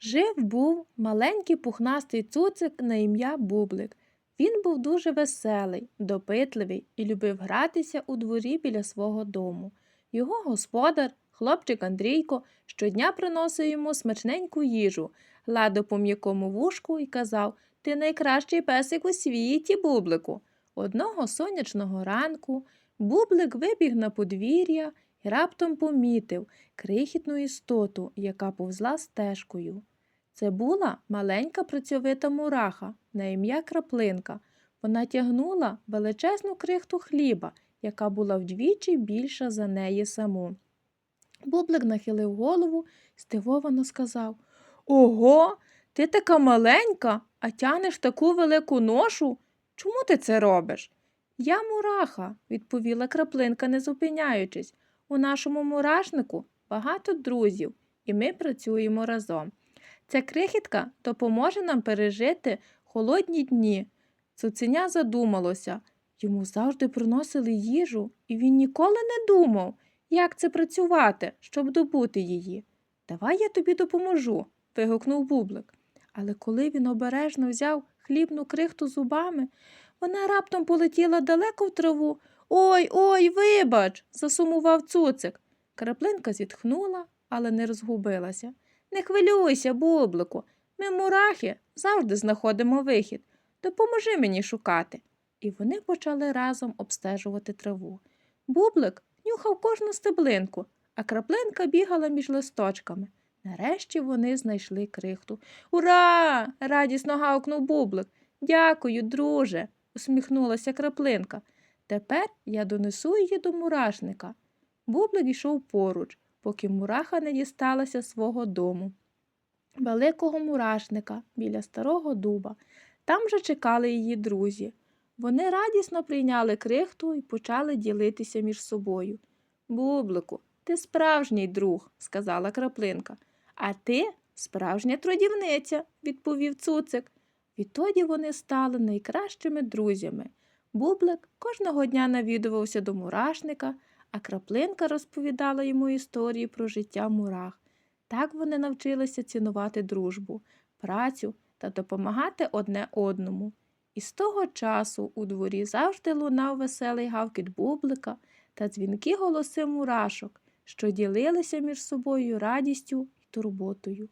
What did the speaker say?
Жив був маленький пухнастий цуцик на ім'я Бублик. Він був дуже веселий, допитливий і любив гратися у дворі біля свого дому. Його господар, хлопчик Андрійко, щодня приносив йому смачненьку їжу, гладив по м'якому вушку і казав Ти найкращий песик у світі, Бублику. Одного сонячного ранку Бублик вибіг на подвір'я раптом помітив крихітну істоту, яка повзла стежкою. Це була маленька працьовита мураха на ім'я Краплинка. Вона тягнула величезну крихту хліба, яка була вдвічі більша за неї саму. Бублик нахилив голову здивовано сказав Ого, ти така маленька, а тянеш таку велику ношу? Чому ти це робиш? Я мураха, відповіла краплинка, не зупиняючись. У нашому мурашнику багато друзів, і ми працюємо разом. Ця крихітка допоможе нам пережити холодні дні. Цуценя задумалося. Йому завжди приносили їжу, і він ніколи не думав, як це працювати, щоб добути її. Давай я тобі допоможу, вигукнув бублик. Але коли він обережно взяв хлібну крихту зубами, вона раптом полетіла далеко в траву. Ой, ой, вибач, засумував цуцик. Краплинка зітхнула, але не розгубилася. Не хвилюйся, бублику. Ми, мурахи, завжди знаходимо вихід. Допоможи мені шукати. І вони почали разом обстежувати траву. Бублик нюхав кожну стеблинку, а краплинка бігала між листочками. Нарешті вони знайшли крихту. Ура! радісно гавкнув бублик. Дякую, друже, усміхнулася краплинка. Тепер я донесу її до мурашника. Бублик йшов поруч, поки мураха не дісталася свого дому. Великого мурашника біля старого дуба. Там же чекали її друзі. Вони радісно прийняли крихту і почали ділитися між собою. Бублику, ти справжній друг, сказала краплинка. А ти справжня трудівниця, відповів цуцик. Відтоді вони стали найкращими друзями. Бублик кожного дня навідувався до мурашника, а краплинка розповідала йому історії про життя мурах. Так вони навчилися цінувати дружбу, працю та допомагати одне одному. І з того часу у дворі завжди лунав веселий гавкіт бублика та дзвінки голоси мурашок, що ділилися між собою радістю і турботою.